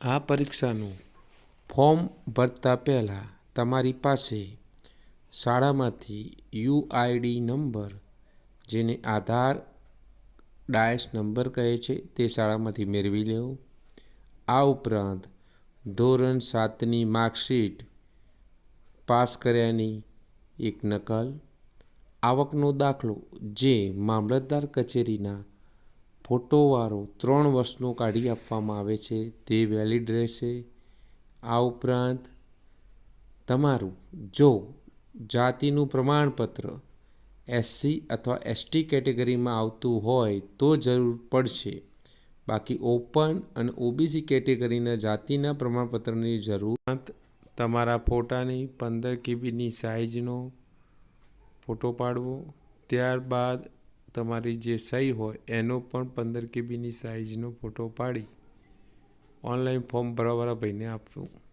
આ પરીક્ષાનું ફોર્મ ભરતા પહેલાં તમારી પાસે શાળામાંથી યુઆઈડી નંબર, જેને આધાર ડાયસ નંબર કહે છે, તે શાળામાંથી મેળવી લેવો. આ ઉપરાંત ધોરણ સાતની માર્કશીટ પાસ કર્યાની એક નકલ, આવકનો દાખલો જે મામલતદાર કચેરીના ફોટોવાળો ત્રણ વર્ષનો કાઢી આપવામાં આવે છે. તે વેલિડ રહેશે. આ ઉપરાંત તમારું જો જાતિનું પ્રમાણપત્ર એસસી અથવા એસટી કેટેગરીમાં આવતું હોય તો જરૂર પડશે. બાકી ઓપન અને ઓબીસી કેટેગરીના જાતિના પ્રમાણપત્રની જરૂર તમારા ફોટાની પંદર કેબીની સાઇઝનો ફોટો પાડવો. ત્યારબાદ તમારી જે સહી હોય, એનો પણ પંદર કેબીની સાઇઝનો ફોટો પાડી. ઓનલાઈન ફોર્મ ભરવાવાળા ભાઈને આપવું